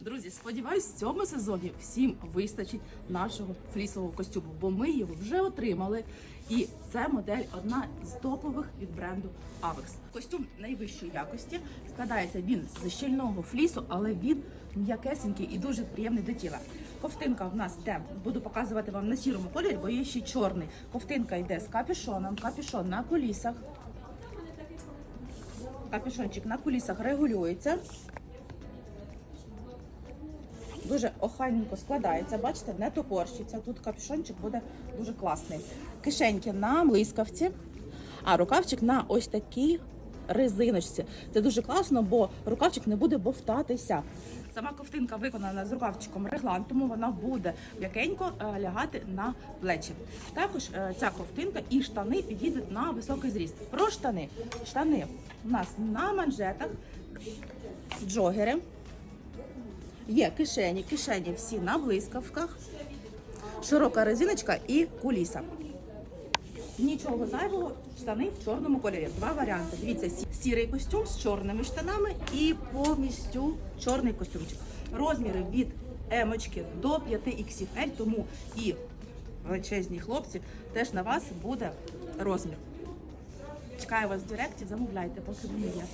Друзі, сподіваюсь, в цьому сезоні всім вистачить нашого флісового костюму, бо ми його вже отримали. І це модель одна з топових від бренду Avex. Костюм найвищої якості складається він з щільного флісу, але він м'якесенький і дуже приємний до тіла. Ковтинка в нас йде, буду показувати вам на сірому кольорі, бо є ще чорний. Ковтинка йде з капюшоном, капюшон на колісах. Капюшончик на кулісах регулюється. Дуже охайненько складається, бачите, не топорщиться. Тут капюшончик буде дуже класний. Кишеньки на блискавці, а рукавчик на ось такій резиночці. Це дуже класно, бо рукавчик не буде бовтатися. Сама ковтинка виконана з рукавчиком реглан, тому вона буде м'якенько е, лягати на плечі. Також е, ця ковтинка і штани підійдуть на високий зріст. Про штани. Штани у нас на манжетах, джогери. Є кишені, кишені всі на блискавках, широка резиночка і куліса. Нічого зайвого, штани в чорному кольорі. Два варіанти. Дивіться, сірий костюм з чорними штанами і повністю чорний костюмчик. Розміри від емочки до 5 XL, тому і величезні хлопці теж на вас буде розмір. Чекаю вас в директі, замовляйте, поки вони є.